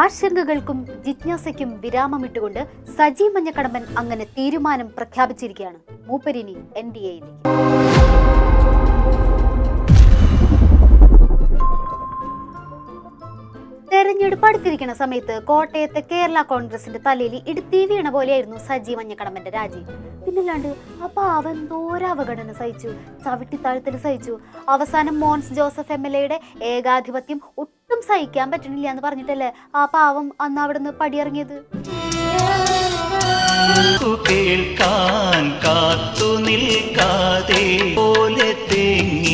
ആശങ്കകൾക്കും ജിജ്ഞാസയ്ക്കും വിരാമമിട്ടുകൊണ്ട് സജി മഞ്ഞക്കടമ്പൻ അങ്ങനെ തീരുമാനം പ്രഖ്യാപിച്ചിരിക്കുകയാണ്. മൂപ്പരിനി എൻ ഡി എയിലേക്ക് തെരഞ്ഞെടുപ്പ് അടുത്തിരിക്കുന്ന സമയത്ത് കോട്ടയത്തെ കേരള കോൺഗ്രസിന്റെ തലയിൽ ഇടുത്തി വീണ പോലെയായിരുന്നു സജി മഞ്ഞക്കടമ്പന്റെ രാജി. പിന്നല്ലാണ്ട് അപ്പൊ അവൻ ദൂരാവഗണന സഹിച്ചു. ചവിട്ടിത്താഴ്ത്തൽ സഹിച്ചു. അവസാനം മോൻസ് ജോസഫ് എം എൽ എയുടെ ഏകാധിപത്യം ഒട്ടും സഹിക്കാൻ പറ്റുന്നില്ല എന്ന് പറഞ്ഞിട്ടല്ലേ ആ പാവം അന്ന് അവിടെ നിന്ന് പടിയിറങ്ങിയത് കേൾക്കാൻ കാത്തു നിൽക്കാതെ പോലെ തേങ്ങി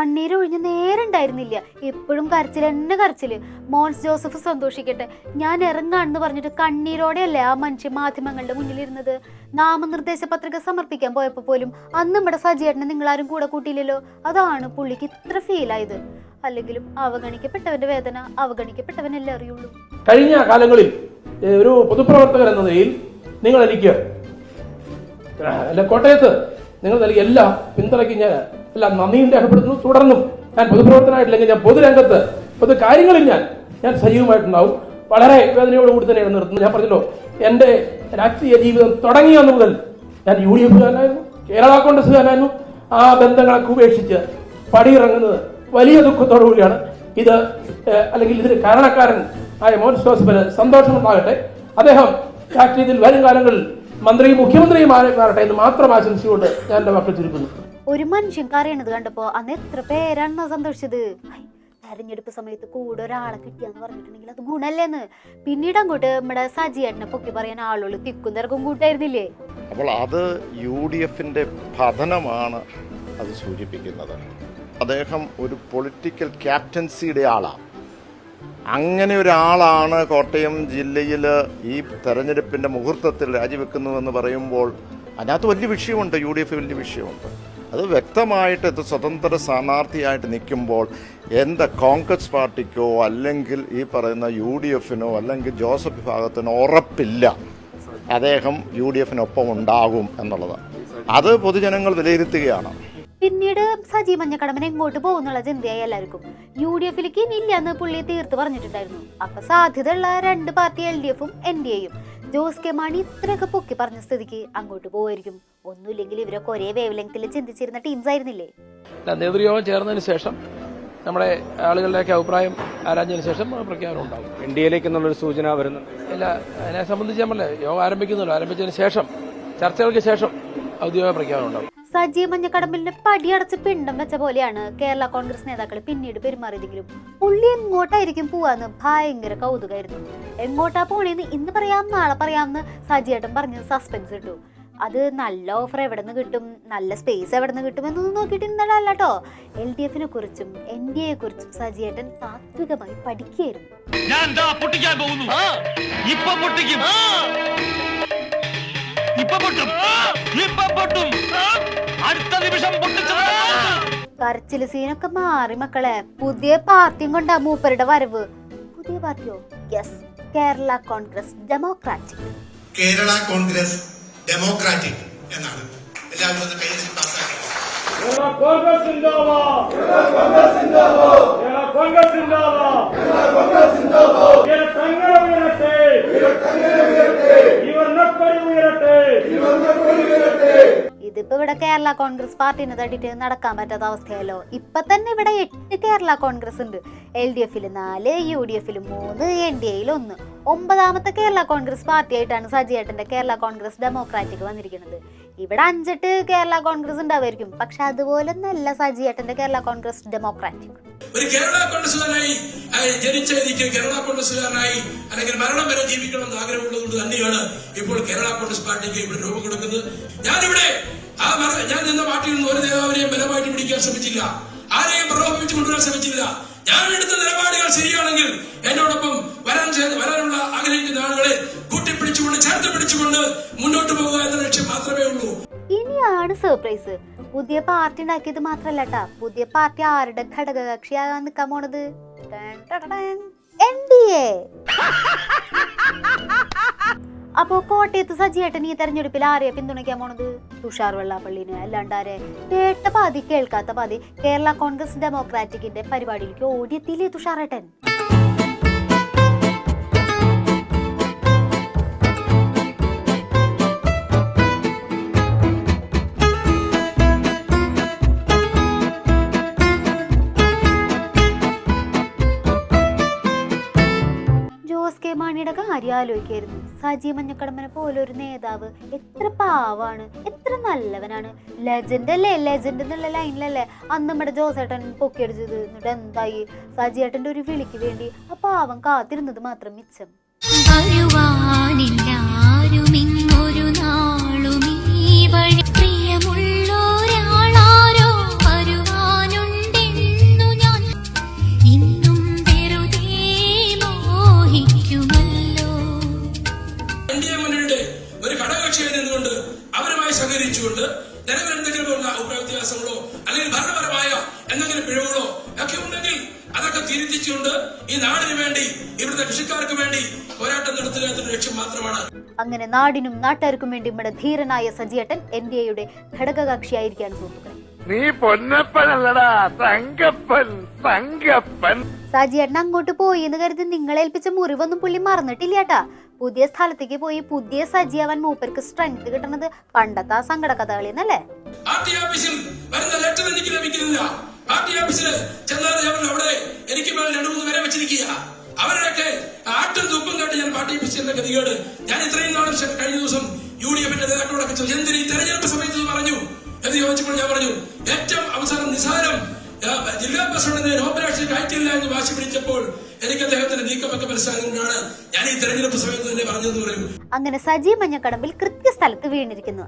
കണ്ണീരൊഴിഞ്ഞ് നേരുണ്ടായിരുന്നില്ല. എപ്പോഴും കരച്ചിൽ എന്നെ കരച്ചിൽ മോൻസ് ജോസഫ് സന്തോഷിക്കട്ടെ. ഞാൻ ഇറങ്ങാണെന്ന് പറഞ്ഞിട്ട് കണ്ണീരോടെയല്ലേ ആ മനുഷ്യൻ മാധ്യമങ്ങളുടെ മുന്നിലിരുന്നത്? നാമനിർദ്ദേശ പത്രിക സമർപ്പിക്കാൻ പോയപ്പോൾ പോലും അന്ന് നമ്മുടെ സജിയേട്ടനെ നിങ്ങളാരും കൂടെ കൂട്ടിയില്ലല്ലോ. അതാണ് പുള്ളിക്ക് ഇത്ര ഫീൽ ആയത്. അല്ലെങ്കിലും അവഗണിക്കപ്പെട്ടവന്റെ വേദന അവഗണിക്കപ്പെട്ടവനല്ലേ അറിയുള്ളൂ. കഴിഞ്ഞ കാലങ്ങളിൽ ഒരു പൊതുപ്രവർത്തകൻ എന്ന നിലയിൽ നിങ്ങൾ എനിക്ക് കോട്ടയത്ത് നിങ്ങൾ നൽകിയ എല്ലാം പിന്തുണയ്ക്കും ഞാൻ എല്ലാം നന്ദിയും രേഖപ്പെടുത്തുന്നു തുടർന്നും ഞാൻ പൊതുപ്രവർത്തനമായിട്ടില്ലെങ്കിൽ ഞാൻ പൊതുരംഗത്ത് പൊതു കാര്യങ്ങളിൽ ഞാൻ ഞാൻ സജീവമായിട്ടുണ്ടാവും. വളരെ വേദനയോടുകൂടി തന്നെയാണ് നിർത്തുന്നത്. ഞാൻ പറഞ്ഞല്ലോ എന്റെ രാഷ്ട്രീയ ജീവിതം തുടങ്ങിയ അന്ന് മുതൽ ഞാൻ യു ഡി എഫുകാരനായിരുന്നു കേരള കോൺഗ്രസ്സുകാരനായിരുന്നു. ആ ബന്ധങ്ങളൊക്കെ ഉപേക്ഷിച്ച് പടിയിറങ്ങുന്നത് വലിയ ദുഃഖത്തോടു കൂടിയാണ്. ഇത് അല്ലെങ്കിൽ ഇതിന് കാരണക്കാരൻ ആയ മോഹൻ ജോസഫിന് സന്തോഷമുണ്ടാകട്ടെ. അദ്ദേഹം രാഷ്ട്രീയത്തിൽ വരും കാലങ്ങളിൽ മന്ത്രിയും മുഖ്യമന്ത്രിയും മാറി- മാറട്ടെ എന്ന് മാത്രം ആശംസിച്ചുകൊണ്ട് ഞാൻ എന്റെ മക്കൾ ചുരുക്കുന്നു. ഒരു മനുഷ്യൻ കരയണത് കണ്ടപ്പോ അന്ന് എത്ര പേരാണ് സന്തോഷിച്ചത്? തെരഞ്ഞെടുപ്പ് സമയത്ത് കൂടെ ഒരാളെ കിട്ടിയെന്ന് പറഞ്ഞിട്ടുണ്ടെങ്കിൽ അത് ഗുണല്ലേന്ന് പിന്നീട് അങ്ങോട്ട് നമ്മുടെ സജിയേട്ടനെ പൊക്കി പറയാൻ ആളുകൾ തിക്കും തിരക്കും കൂട്ടായിരുന്നില്ലേ? അപ്പോൾ അത് യു ഡി എഫിന്റെ പതനമാണ് അത് സൂചിപ്പിക്കുന്നത്. അദ്ദേഹം ഒരു പൊളിറ്റിക്കൽ ക്യാപ്റ്റൻസിയുടെ ആളാണ് അങ്ങനെ ഒരാളാണ് കോട്ടയം ജില്ലയിൽ ഈ തെരഞ്ഞെടുപ്പിന്റെ മുഹൂർത്തത്തിൽ രാജിവെക്കുന്നുവെന്ന് പറയുമ്പോൾ അതിനകത്ത് വലിയ വിഷയമുണ്ട് യു ഡി എഫ് വലിയ വിഷയമുണ്ട്. അത് വ്യക്തമായിട്ട് ഇത് സ്വതന്ത്ര സ്ഥാനാർത്ഥിയായിട്ട് നിൽക്കുമ്പോൾ എന്ത് കോൺഗ്രസ് പാർട്ടിക്കോ അല്ലെങ്കിൽ ഈ പറയുന്ന യു ഡി എഫിനോ അല്ലെങ്കിൽ ജോസഫ് വിഭാഗത്തിനോ ഉറപ്പില്ല. അദ്ദേഹം യു ഡി എഫിനൊപ്പം ഉണ്ടാകും എന്നുള്ളത് അത് പൊതുജനങ്ങൾ വിലയിരുത്തുകയാണ്. പിന്നീട് സജി മഞ്ഞക്കടമ്പൻ എങ്ങോട്ട് പോകുന്നുള്ള ചിന്തയായി എല്ലാവർക്കും. യു ഡി എഫിലേക്ക് ഇല്ല എന്ന് പുള്ളി തീർത്ത് പറഞ്ഞിട്ടുണ്ടായിരുന്നു. അപ്പൊ സാധ്യതയുള്ള രണ്ട് പാർട്ടി എൽ ഡി എഫും എൻ ഡി എയും. ജോസ് കെ മാണി ഇത്രയൊക്കെ പൊക്കി പറഞ്ഞ സ്ഥിതിക്ക് അങ്ങോട്ട് പോവായിരിക്കും. ഒന്നുമില്ലെങ്കിൽ ഇവരൊക്കെ ഒരേ വേവ് ലെങ്ത്തിൽ ചിന്തിച്ചിരുന്ന ടീംസ് ആയിരുന്നില്ലേ? നേതൃയോഗം ചേർന്നതിന് ശേഷം നമ്മുടെ ആളുകളുടെയൊക്കെ അഭിപ്രായം ആരാഞ്ഞതിന് ശേഷം പ്രഖ്യാപനം ഉണ്ടാകും എൻ ഡി എയിലേക്ക് എന്നുള്ളൊരു സൂചന വരുന്നുണ്ട്. ഇല്ല അതിനെ സംബന്ധിച്ച് നമ്മളെ യോഗം ആരംഭിക്കുന്നുള്ളൂ ആരംഭിച്ചതിന് ശേഷം ചർച്ചകൾക്ക് ശേഷം ഔദ്യോഗിക പ്രഖ്യാപനം ഉണ്ടാകും സജി മഞ്ഞക്കടമ്പിലിന്റെ പടിയടച്ച് പിണ്ടം വെച്ച പോലെയാണ് കേരള കോൺഗ്രസ് നേതാക്കൾ പിന്നീട് പെരുമാറിയതെങ്കിലും പുള്ളി എങ്ങോട്ടായിരിക്കും പോവാന്ന് ഭയങ്കര കൗതുകമായിരുന്നു എങ്ങോട്ടാ പോണേന്ന് ഇന്ന് പറയാം നാളെ പറയാം പറയാമെന്ന് സജിയേട്ടൻ പറഞ്ഞ് സസ്പെൻസ് ഇട്ടു. അത് നല്ല ഓഫർ എവിടെ നിന്ന് കിട്ടും? നല്ല സ്പേസ് എവിടെ നിന്ന് കിട്ടും എന്നൊന്നും നോക്കിയിട്ട് ഇന്നലെ കേട്ടോ എൽ ഡി എഫിനെ കുറിച്ചും എൻ ഡി എയെ കുറിച്ചും സജിയേട്ടൻ താത്വികമായി പഠിക്കുകയായിരുന്നു. കരച്ചിൽ സീനൊക്കെ മാറി മക്കളെ. പുതിയ പാർട്ടിയും കൊണ്ടാ മൂപ്പരുടെ വരവ്. പുതിയ പാർട്ടിയോ? Yes Kerala Congress Democratic. Kerala Congress Democratic എന്നാണ്. എല്ലാവരും ഒന്ന് കൈ പാസ്സാക്കി. ഇതിപ്പോ ഇവിടെ കേരള കോൺഗ്രസ് പാർട്ടിനെ തട്ടിട്ട് നടക്കാൻ പറ്റാത്ത അവസ്ഥയല്ലോ. ഇപ്പൊ തന്നെ ഇവിടെ എട്ട് കേരള കോൺഗ്രസ് ഉണ്ട്. എൽ ഡി എഫിൽ നാല് യു ഡി എഫിൽ മൂന്ന് എൻ ഡി എയിൽ ഒന്ന്. ഒമ്പതാമത്തെ കേരള കോൺഗ്രസ് പാർട്ടി ആയിട്ടാണ് സജിയേട്ടന്റെ കേരള കോൺഗ്രസ് ഡെമോക്രാറ്റിക് വന്നിരിക്കുന്നത്. ഇവിടെ അഞ്ചെട്ട് കേരള കോൺഗ്രസ് ഉണ്ടാവുമായിരിക്കും. പക്ഷെ അതുപോലെ നല്ല സജിയേട്ടന്റെ കേരള കോൺഗ്രസ് ഡെമോക്രാറ്റിക്. ഒരു കേരള കോൺഗ്രസ്സുകാരനായി ജനിച്ച കേരള കോൺഗ്രസ്സുകാരനായി അല്ലെങ്കിൽ മരണം വരെ ജീവിക്കണമെന്ന് ആഗ്രഹമുള്ളതുകൊണ്ട് തന്നെയാണ് ഇപ്പോൾ കേരള കോൺഗ്രസ് പാർട്ടിക്ക് ഇവിടെ രൂപം കൊടുക്കുന്നത്. ഞാനിവിടെ ആ ഞാൻ നിന്ന പാർട്ടിയിൽ നിന്ന് ഒരു നേതാവിനെയും ബലമായിട്ട് പിടിക്കാൻ ശ്രമിച്ചില്ല. ആരെയും പ്രലോഭിപ്പിച്ച് കൊണ്ടുവരാൻ ശ്രമിച്ചില്ല. ഞാൻ എടുത്ത നിലപാടുകൾ ശരിയാണെങ്കിൽ എന്നോടൊപ്പം വരാൻ വരാനുള്ള ആഗ്രഹിക്കുന്ന ആളുകളെ കൂട്ടിപ്പിടിച്ചുകൊണ്ട് ചേർത്ത് പിടിച്ചുകൊണ്ട് മുന്നോട്ട് പോകുക എന്ന ലക്ഷ്യം മാത്രമേ ഉള്ളൂ. ഇനിയാണ് സർപ്രൈസ് പുതിയ പാർട്ടി ഉണ്ടാക്കിയത് മാത്രല്ല പുതിയ പാർട്ടി ആരുടെ ഘടകകക്ഷിയാകാൻ നിൽക്കാൻ പോണത്? എൻ ഡി എ അപ്പോ കോട്ടയത്ത് സജിയേട്ടൻ ഈ തെരഞ്ഞെടുപ്പിൽ ആരെയാ പിന്തുണയ്ക്കാൻ പോണത്? തുഷാർ വെള്ളാപ്പള്ളിനെ. അല്ലാണ്ട് ആരെ? കേട്ട പാതി കേൾക്കാത്ത പാതി കേരള കോൺഗ്രസ് ഡെമോക്രാറ്റിക്കിന്റെ പരിപാടിയിലേക്ക് ഓടിയെത്തിയില്ലേ തുഷാറേട്ടൻ? ആലോചിക്കായിരുന്നു. സജി മഞ്ഞക്കടമ്പനെ പോലെ ഒരു നേതാവ് എത്ര പാവാണ് എത്ര നല്ലവനാണ്. ലെജൻഡ് അല്ലേ? ലെജൻഡ് എന്നുള്ള ലൈനിലല്ലേ അന്ന് നമ്മുടെ ജോസേട്ടൻ പൊക്കിയടിച്ചത് എന്നിട്ട് എന്തായി? സജിയേട്ടന്റെ ഒരു വിളിക്ക് വേണ്ടി ആ പാവം കാത്തിരുന്നത് മാത്രം മിച്ചം. ഒരു നാളും ഈ വഴി നാടിനും നാട്ടുകാർക്കും വേണ്ടി നമ്മുടെ ധീരനായ സജിയേട്ടൻ എൻ ഡി എയുടെ ഘടകകക്ഷിയായിരിക്കാണ് സുഹൃത്തുക്കളെ. നീ പൊന്നപ്പനല്ലടാ തങ്കപ്പൻ തങ്കപ്പൻ. സജിയേട്ടൻ അങ്ങോട്ട് പോയി എന്ന് കരുതി നിങ്ങളേൽപ്പിച്ച മുറിവൊന്നും പുള്ളി മറന്നിട്ടില്ലാട്ടാ. പുതിയ സ്ഥലത്തേക്ക് പോയി പുതിയ സജിയാവാൻ മൂപ്പർക്ക് സ്ട്രെങ്ത് കിട്ടുന്നത് പണ്ടത്തെ ആ സങ്കട കഥകളിന്നല്ലേ? പാർട്ടി ഓഫീസിൽ വരുന്ന ലെറ്റർ എനിക്ക് ലഭിക്കുന്നില്ല. പാർട്ടി ഓഫീസിൽ ചെന്നാൽ അവിടെ എനിക്ക് മേൽ രണ്ടു മൂന്ന് പേരെ വെച്ചിരിക്കുക അവരുടെയൊക്കെ ആട്ടും തുപ്പും കണ്ട് ഞാൻ പാട്ടിപ്പിച്ചിരുന്ന ഗതികേട്. ഞാൻ ഇത്രയും നാളും കഴിഞ്ഞ ദിവസം യു ഡി എഫിന്റെ നേതാക്കളോടൊക്കെ ചോദിച്ചു എന്തിന് ഈ തെരഞ്ഞെടുപ്പ് സമയത്ത് പറഞ്ഞു? എന്ന് ചോദിച്ചപ്പോൾ ഞാൻ പറഞ്ഞു ഏറ്റവും അവസാനം നിസാരം ജില്ലാ ജില്ലാ പ്രസിഡന്റിനെ നോമിനേഷൻ കഴിക്കില്ല എന്ന് വാശി പിടിച്ചപ്പോൾ എനിക്ക് അദ്ദേഹത്തിന്റെ നീക്കമൊക്കെ മനസ്സിലാകുന്നതാണ് ഞാൻ ഈ തെരഞ്ഞെടുപ്പ് സമയത്ത് തന്നെ പറഞ്ഞെന്ന് പറയും. അങ്ങനെ സജി മഞ്ഞക്കടമ്പിൽ കൃത്യസ്ഥലത്ത് വീണിരിക്കുന്നു.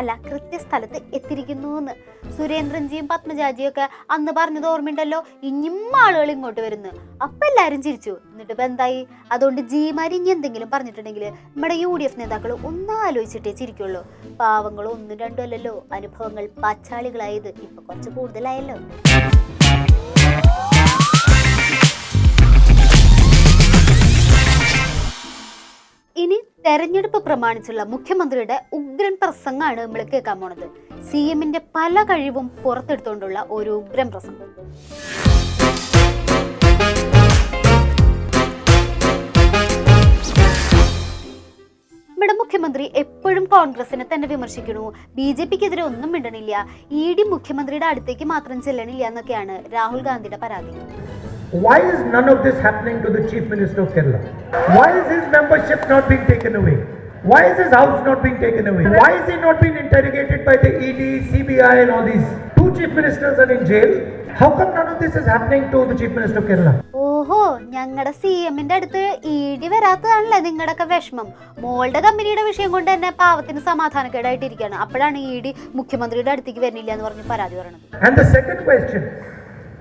അല്ല കൃത്യസ്ഥലത്ത് എത്തിയിരിക്കുന്നു എന്ന് സുരേന്ദ്രൻജിയും പത്മജാജിയും ഒക്കെ അന്ന് പറഞ്ഞത് ഓർമ്മയുണ്ടല്ലോ? ഇനിയും ആളുകൾ ഇങ്ങോട്ട് വരുന്നു. അപ്പൊ എല്ലാരും ചിരിച്ചു. എന്നിട്ട് എന്തായി? അതുകൊണ്ട് ജിമാര് ഇനി എന്തെങ്കിലും പറഞ്ഞിട്ടുണ്ടെങ്കിൽ നമ്മുടെ യു ഡി എഫ് നേതാക്കൾ ഒന്നും ആലോചിച്ചിട്ടേ ചിരിക്കുള്ളൂ. പാവങ്ങൾ ഒന്നും രണ്ടും അല്ലല്ലോ. അനുഭവങ്ങൾ പാച്ചാളികളായത് ഇപ്പൊ കുറച്ച് കൂടുതലായല്ലോ. ഇനി തെരഞ്ഞെടുപ്പ് പ്രമാണിച്ചുള്ള മുഖ്യമന്ത്രിയുടെ ഉഗ്രൻ പ്രസംഗമാണ് നമ്മൾ കേൾക്കാൻ പോണത്. സി എമ്മിന്റെ പല കഴിവും പുറത്തെടുത്തുകൊണ്ടുള്ള ഒരു ഉഗ്രൻ പ്രസംഗം. നമ്മുടെ മുഖ്യമന്ത്രി എപ്പോഴും കോൺഗ്രസിനെ തന്നെ വിമർശിക്കണു ബി ജെ പിക്കെതിരെ ഒന്നും മിണ്ടണില്ല. ഇ ഡി മുഖ്യമന്ത്രിയുടെ അടുത്തേക്ക് മാത്രം ചെല്ലണില്ല എന്നൊക്കെയാണ് രാഹുൽ ഗാന്ധിയുടെ പരാതി. Why is none of this happening to the Chief Minister of Kerala? Why is his membership not being taken away? Why is his house not being taken away? Why is he not being interrogated by the ED, CBI, and all these? Two chief ministers are in jail. How come none of this is happening to the Chief Minister of Kerala? ഓഹോ ഞങ്ങളുടെ C എമ്മിന്റെ അടുത്ത് ഇടി വരാത്തതാണല്ലേ നിങ്ങളുടെയൊക്കെ വിഷമം മോളുടെ കമ്പനിയുടെ വിഷയം കൊണ്ട് തന്നെ പാവത്തിന് സമാധാനക്കേടായിട്ടിരിക്കുകയാണ് അപ്പോഴാണ് ഇ ഡി മുഖ്യമന്ത്രിയുടെ അടുത്തേക്ക് വരുന്നില്ല എന്ന് പറഞ്ഞ് പരാതി പറയണത്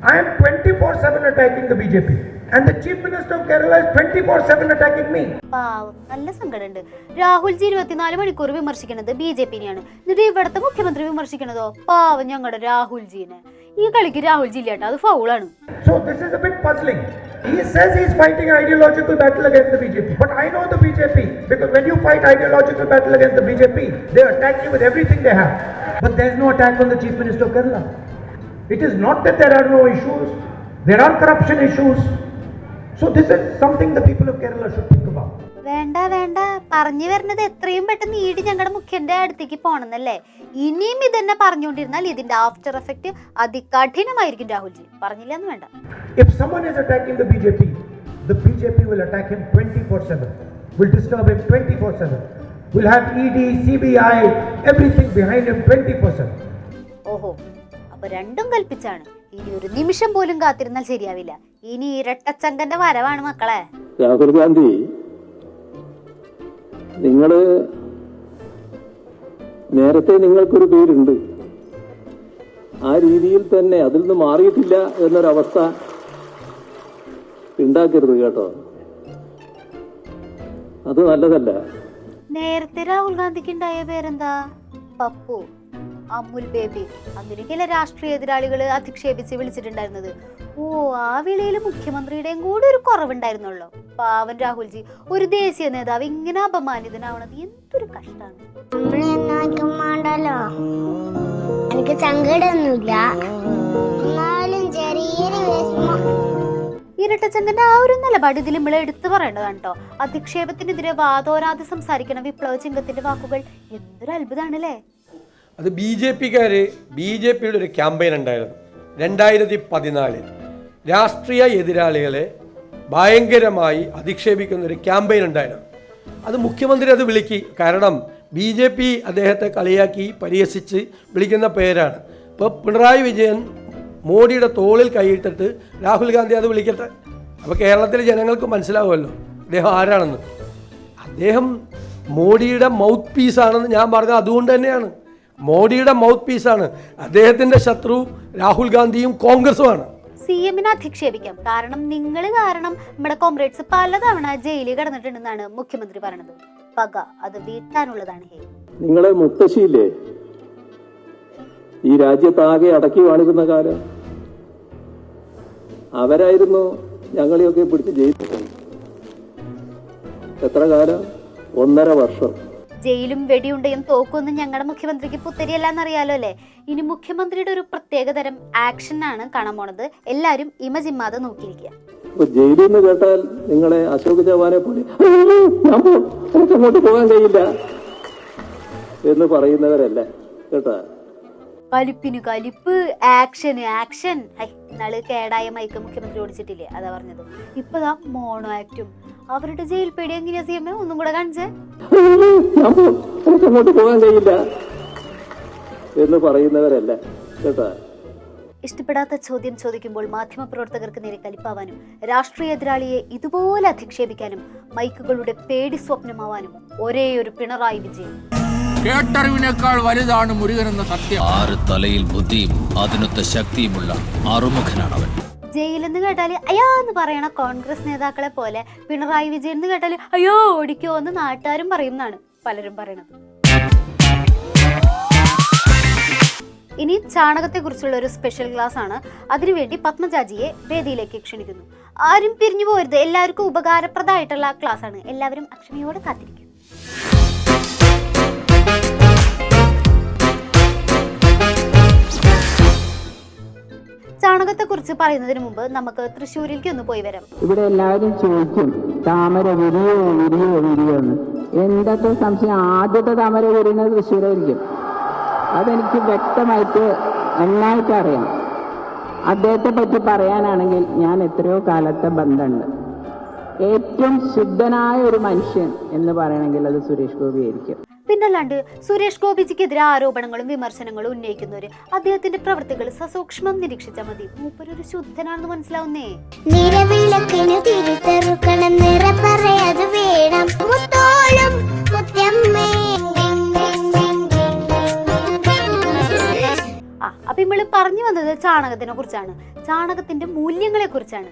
I am 24 7 attacking the BJP, and the Chief Minister of Kerala is 24 7 attacking me. പാവം നല്ല സങ്കടമുണ്ട് രാഹുൽജി ഇരുപത്തിനാല് മണിക്കൂർ വിമർശിക്കുന്നത് ബി ജെ പിന്നെയാണ് എന്നിട്ട് ഇവിടുത്തെ മുഖ്യമന്ത്രി വിമർശിക്കണതോ പാവം ഞങ്ങളുടെ രാഹുൽജീനെ ഈ കളിക്ക് രാഹുൽജി ഇല്ലാട്ടോ അത് ഫൗളാണ് So this is a bit puzzling. He says he is fighting ideological battle against the BJP. But I know the BJP because when you fight ideological battle against the BJP, they attack you with everything they have. But there's no attack on the Chief Minister of Kerala. It is not that there are no issues. There are corruption issues. So this is something the people of Kerala should think about. വേണ്ട വേണ്ട പറഞ്ഞു വരുന്നത് എത്രയും പെട്ടെന്ന് ഈടി ഞങ്ങളുടെ മുഖ്യന്റെ അടുത്തേക്ക് പോണെന്നല്ലേ ഇനിയും ഇതന്നെ പറഞ്ഞുകൊണ്ടിരുന്നാൽ ഇതിന്റെ ആഫ്റ്റർ എഫക്റ്റ് അതികഠിനമായിരിക്കും രാഹുൽജി പറഞ്ഞില്ല എന്ന് വേണ്ട If someone is attacking the BJP, the BJP will attack him 24 7, will disturb him 24 7, will have E ED, CBI, everything behind him 24 7. ഓഹോ അപ്പൊ രണ്ടും കൽപ്പിച്ചാണ്. ഇനി ഒരു നിമിഷം പോലും കാത്തിരുന്നാൽ ശരിയാവില്ല. ഇനി ഇരട്ടച്ചങ്കന്റെ വരവാണ് മക്കളെ. രാഹുൽ ഗാന്ധി നിങ്ങൾ നേരത്തെ നിങ്ങൾക്കൊരു പേരുണ്ട്. ആ രീതിയിൽ തന്നെ അതിൽ നിന്ന് മാറിയിട്ടില്ല എന്നൊരവസ്ഥ ഉണ്ടാക്കരുത് കേട്ടോ. അത് നല്ലതല്ല. നേരത്തെ രാഹുൽ ഗാന്ധിക്ക് ഉണ്ടായ പേരെന്താ? പപ്പു. അമുൽ ബേബി. അങ്ങനെയൊക്കെയല്ല രാഷ്ട്രീയ എതിരാളികൾ അധിക്ഷേപിച്ച് വിളിച്ചിട്ടുണ്ടായിരുന്നത്. ഓ ആ വിളിയിൽ മുഖ്യമന്ത്രിയുടെയും കൂടെ ഒരു കുറവുണ്ടായിരുന്നുള്ളൂ പാവൻ രാഹുൽജി ഒരു ദേശീയ നേതാവ് ഇങ്ങനെ അപമാനിതനാവണത് എന്തൊരു കഷ്ടാണ്. ചുമ്മാണ്ടല്ലോ എനിക്ക് സങ്കടമൊന്നുമില്ല ഇരട്ടച്ചങ്കന്റെ ആ ഒരു നിലപാട് ഇതിൽ നമ്മൾ എടുത്തു പറയേണ്ടതാണ് കേട്ടോ അധിക്ഷേപത്തിനെതിരെ വാതോരാതെ സംസാരിക്കണം വിപ്ലവ ചിങ്കത്തിന്റെ വാക്കുകൾ എന്തൊരു അത്ഭുതമാണല്ലേ അത് ബി ജെ പിക്കാർ ബി ജെ പിയുടെ ഒരു ക്യാമ്പയിൻ ഉണ്ടായിരുന്നു രണ്ടായിരത്തി പതിനാലിൽ രാഷ്ട്രീയ എതിരാളികളെ ഭയങ്കരമായി അധിക്ഷേപിക്കുന്ന ഒരു ക്യാമ്പയിൻ ഉണ്ടായിരുന്നു. അത് മുഖ്യമന്ത്രി അത് വിളിക്കി കാരണം ബി ജെ പി അദ്ദേഹത്തെ കളിയാക്കി പരിഹസിച്ച് വിളിക്കുന്ന പേരാണ്. ഇപ്പോൾ പിണറായി വിജയൻ മോഡിയുടെ തോളിൽ കൈയിട്ടിട്ട് രാഹുൽ ഗാന്ധി അത് വിളിക്കട്ടെ? അപ്പോൾ കേരളത്തിലെ ജനങ്ങൾക്ക് മനസ്സിലാവുമല്ലോ അദ്ദേഹം ആരാണെന്ന്. അദ്ദേഹം മോഡിയുടെ മൗത്ത് പീസാണെന്ന് ഞാൻ പറഞ്ഞത് അതുകൊണ്ട് തന്നെയാണ്. മോഡിയുടെ മൗത്ത് പീസാണ് അദ്ദേഹത്തിന്റെ ശത്രു രാഹുൽ ഗാന്ധിയും കോൺഗ്രസുമാണ്. സി എമ്മിനെ അധിക്ഷേപിക്കാം. കാരണം നിങ്ങൾ കാരണം നമ്മുടെ കോംറേഡ്സ് പലതവണ ജയിലിൽ കിടന്നിട്ടുണ്ടെന്നാണ് മുഖ്യമന്ത്രി പറഞ്ഞത്. പക അത് വീട്ടാനുള്ളതാണ് ഹേ. നിങ്ങളെ മുത്തശ്ശിയില്ലേ? ഈ രാജ്യത്താകെ അടക്കി വാണിരുന്ന കാലം. അവരായിരുന്നു ഞങ്ങളെയൊക്കെ പിടിച്ച് ജയിച്ചത് എത്ര കാലം? ഒന്നര വർഷം. ജയിലും വെടിയുണ്ടയും തോക്കൊന്നും ഞങ്ങളുടെ മുഖ്യമന്ത്രിക്ക് പുത്തരിയല്ല എന്നറിയാലോ അല്ലേ? ഇനി മുഖ്യമന്ത്രിയുടെ ഒരു പ്രത്യേകതരം ആക്ഷൻ ആണ് കാണാൻ പോണത്. എല്ലാവരും ഇമജിമ്മാതെ നോക്കിയിരിക്കുക ജയിലിൽ നിന്ന് കേട്ടാൽ നിങ്ങളെ അശോക് ചവാനെ പോലെ അങ്ങോട്ട് പോകാൻ കഴിയില്ല എന്ന് പറയുന്നവരല്ല കേട്ടാ? കലിപ്പിന് കലിപ്പ് ആക്ഷന് ആക്ഷൻ. ഹൈ നാൾ കേടായ മൈക്ക് മുഖ്യമന്ത്രി ഓടിച്ചിട്ടില്ലേ? അതാ പറഞ്ഞത്. ഇപ്പതാ മോണോ ആക്റ്റും. അവരുടെ ജയിൽ പേടി എങ്ങനെയാ സി എം ഒന്നും കൂടെ കാണിച്ചേ. അങ്ങോട്ട് പോകാൻ കഴിയില്ല എന്ന് പറയുന്നവരല്ല കേട്ടാ? ഇഷ്ടപ്പെടാത്ത ചോദ്യം ചോദിക്കുമ്പോൾ മാധ്യമപ്രവർത്തകർക്ക് നേരെ കലിപ്പാവാനും രാഷ്ട്രീയ എതിരാളിയെ ഇതുപോലെ അധിക്ഷേപിക്കാനും മൈക്കുകളുടെ പേടി സ്വപ്നമാവാനും ഒരേ ഒരു പിണറായി വിജയൻ. കേട്ടറിവിനേക്കാൾ വലുതാണ് മുരുകൻ എന്ന സത്യം. ആറ് തലയിൽ ബുദ്ധിയും അതിനൊത്ത ശക്തിയുമുള്ള അറുമുഖനാണ് അവൻ ജയിലെന്ന് കേട്ടാൽ അയ്യോ എന്ന് പറയണ കോൺഗ്രസ് നേതാക്കളെ പോലെ പിണറായി വിജയൻ എന്ന് കേട്ടാൽ അയ്യോ ഓടിക്കോ എന്ന് നാട്ടുകാരും പറയുന്നതാണ് പലരും പറയണത്. ഇനി ചാണകത്തെ കുറിച്ചുള്ള ഒരു സ്പെഷ്യൽ ക്ലാസ് ആണ്. അതിനുവേണ്ടി പത്മജാജിയെ വേദിയിലേക്ക് ക്ഷണിക്കുന്നു. ആരും പിരിഞ്ഞു പോരുത്. എല്ലാവർക്കും ഉപകാരപ്രദമായിട്ടുള്ള ക്ലാസ് ആണ്. എല്ലാവരും അക്ഷമയോടെ കാത്തിരിക്കും. ചാണകത്തെ കുറിച്ച് പറയുന്നതിന് മുമ്പ് നമുക്ക് തൃശ്ശൂരിലേക്ക് ഒന്ന് പോയി വരാം. ഇവിടെ എല്ലാവരും ചോദിക്കും താമര വിരിയോ വിരിയോ വിരിയോ എന്ന്. എന്തൊക്കെ സംശയം? ആദ്യത്തെ താമര വിരിയുന്നത് തൃശ്ശൂരായിരിക്കും. അതെനിക്ക് വ്യക്തമായിട്ട് നന്നായിട്ട് അറിയാം. അദ്ദേഹത്തെ പറ്റി പറയാനാണെങ്കിൽ ഞാൻ എത്രയോ കാലത്തെ ബന്ധമുണ്ട്. ഏറ്റവും ശുദ്ധനായ ഒരു മനുഷ്യൻ എന്ന് പറയണമെങ്കിൽ അത് സുരേഷ് ഗോപി ആയിരിക്കും. പിന്നല്ലാണ്ട് സുരേഷ് ഗോപിജിക്കെതിരെ ആരോപണങ്ങളും വിമർശനങ്ങളും ഉന്നയിക്കുന്നവര് അദ്ദേഹത്തിന്റെ പ്രവൃത്തികൾ സസൂക്ഷ്മം നിരീക്ഷിച്ചാൽ മതി. മൂപ്പരൊരു ശുദ്ധനാണെന്ന് മനസ്സിലാവുന്നേ. നിറവിളക്കിന് വേണം. മുത്തമ്മേ. ആ അപ്പൊ ഇമ്മൾ പറഞ്ഞു വന്നത് ചാണകത്തിനെ കുറിച്ചാണ്. ചാണകത്തിന്റെ മൂല്യങ്ങളെ കുറിച്ചാണ്.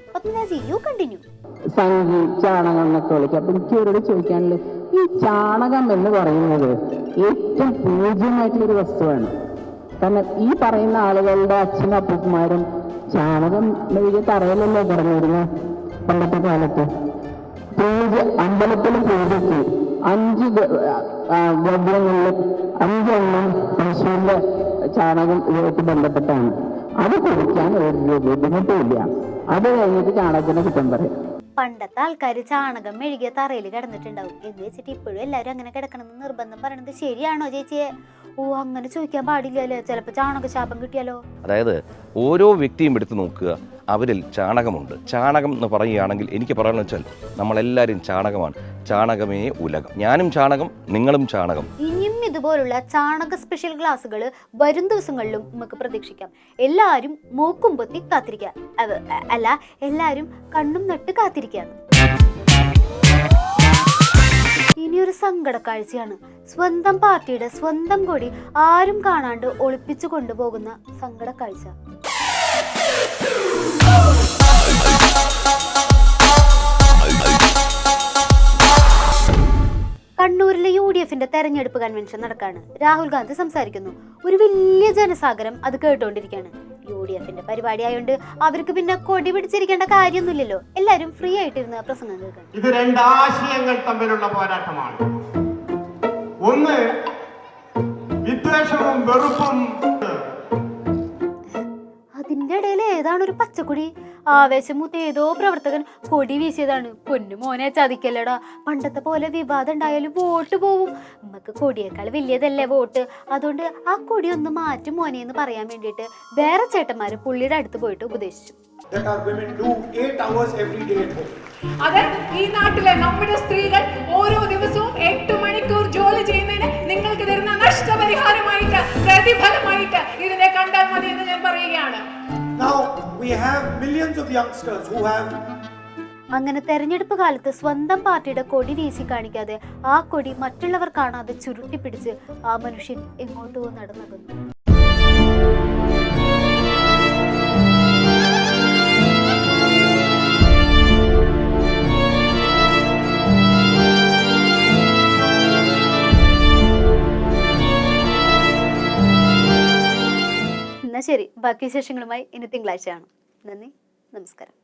കണ്ടിന്യൂ ചാണകം എന്നൊക്കെ വിളിക്കാം. അപ്പൊ എനിക്ക് ഇവരോട് ചോദിക്കാനുള്ളത് ഈ ചാണകം എന്ന് പറയുന്നത് ഏറ്റവും പൂജ്യമായിട്ടുള്ളൊരു വസ്തുവാണ്. കാരണം ഈ പറയുന്ന ആളുകളുടെ അച്ഛനും അപ്പൂപ്പന്മാരും ചാണകം മെഴുകിയ തറയിലല്ലേ പറഞ്ഞിരുന്നു പണ്ടത്തെ കാലത്ത്? പൂജ അമ്പലത്തിൽ പൂജയ്ക്ക് അഞ്ച് ഗോപുരങ്ങളിൽ അഞ്ചെണ്ണം പശുവിന്റെ ചാണകം ഇതുമായിട്ട് ബന്ധപ്പെട്ടാണ്. അത് കുടിക്കാൻ ഒരു ബുദ്ധിമുട്ടില്ല അത് കഴിഞ്ഞിട്ട് ചാണകത്തിന് കുറ്റം പറയും. പണ്ടത്തെ ആൾക്കാർ ചാണകം മെഴുകിയ തറയിൽ കിടന്നിട്ടുണ്ടാവും. എന്ന് വെച്ചിട്ട് ഇപ്പോഴും എല്ലാവരും അങ്ങനെ കിടക്കണമെന്ന് നിർബന്ധം പറയണത് ശരിയാണോ ചേച്ചിയെ? ഓ അങ്ങനെ ചോദിക്കാൻ പാടില്ലല്ലേ. ചിലപ്പോൾ ചാണകശാപം കിട്ടിയാലോ? അതായത് ഓരോ വ്യക്തിയും എടുത്തു നോക്കുക. അവരിൽ ചാണകമുണ്ട്. ചാണകം എന്ന് പറയുകയാണെങ്കിൽ എനിക്ക് പറയാമെന്ന് വെച്ചാൽ നമ്മളെല്ലാവരും ചാണകമാണ്. ചാണകമേ ഉലകം. ഞാനും ചാണകം നിങ്ങളും ചാണകം. ഇതുപോലുള്ള ചാണക സ്പെഷ്യൽ ക്ലാസ്സുകൾ വരും ദിവസങ്ങളിലും നമുക്ക് പ്രതീക്ഷിക്കാം. എല്ലാവരും മൂക്കും പൊത്തി കാത്തിരിക്കുക. അല്ല എല്ലാവരും കണ്ണും നട്ട് കാത്തിരിക്കുകയാണ്. ഇനിയൊരു സങ്കട കാഴ്ചയാണ്. സ്വന്തം പാർട്ടിയുടെ സ്വന്തം കൊടി ആരും കാണാണ്ട് ഒളിപ്പിച്ചു കൊണ്ടുപോകുന്ന സങ്കട കാഴ്ച. കണ്ണൂരിലെ യു ഡി എഫിന്റെ തെരഞ്ഞെടുപ്പ് കൺവെൻഷൻ നടക്കാണ്. രാഹുൽ ഗാന്ധി സംസാരിക്കുന്നു. ഒരു വലിയ ജനസാഗരം അത് കേട്ടുകൊണ്ടിരിക്കുകയാണ്. യു ഡി എഫിന്റെ പരിപാടി ആയതുകൊണ്ട് അവർക്ക് പിന്നെ കൊടി പിടിച്ചിരിക്കേണ്ട കാര്യമൊന്നുമില്ലല്ലോ. എല്ലാരും ഫ്രീ ആയിട്ടിരുന്ന് പ്രസംഗം കേൾക്കാം. ഇത് രണ്ട് ആശയങ്ങൾ തമ്മിലുള്ള പോരാട്ടമാണ്. ഒന്ന് വിദ്വേഷവും വെറുപ്പും. അതിന്റെ ഇടയിൽ ഏതാണ് ഒരു പച്ചക്കൊടി? ആവേശം മൂത്ത് ഏതോ പ്രവർത്തകൻ കൊടി വീശിയതാണ്. പൊന്നു മോനെ ചതിക്കല്ലടാ. പണ്ടത്തെ പോലെ വിവാദം ഉണ്ടായാലും വോട്ട് പോവും. നമുക്ക് കൊടിയേക്കാൾ വലിയതല്ലേ വോട്ട്. അതുകൊണ്ട് ആ കൊടി ഒന്ന് മാറ്റും മോനെ എന്ന് പറയാൻ വേണ്ടിയിട്ട് വേറെ ചേട്ടന്മാര് പുള്ളിയുടെ അടുത്ത് പോയിട്ട് ഉപദേശിച്ചു. അത് ഈ നാട്ടിലെ നമ്മുടെ സ്ത്രീകൾ ഓരോ ദിവസവും എട്ട് മണിക്കൂർ ജോലി ചെയ്യുന്നതിന് നിങ്ങൾക്ക് തരുന്ന നഷ്ടപരിഹാരമായിട്ട് പ്രതിഫലമായിട്ട് ഇതിനെ അങ്ങനെ തെരഞ്ഞെടുപ്പ് കാലത്ത് സ്വന്തം പാർട്ടിയുടെ കൊടി വീശി കാണിക്കാതെ ആ കൊടി മറ്റുള്ളവർ കാണാതെ ചുരുട്ടിപ്പിടിച്ച് ആ മനുഷ്യൻ എങ്ങോട്ടോ നടന്നകുന്നു എന്നാ ശരി. ബാക്കി വിശേഷങ്ങളുമായി ഇനി തിങ്കളാഴ്ചയാണ് നന്ദി. നമസ്കാരം.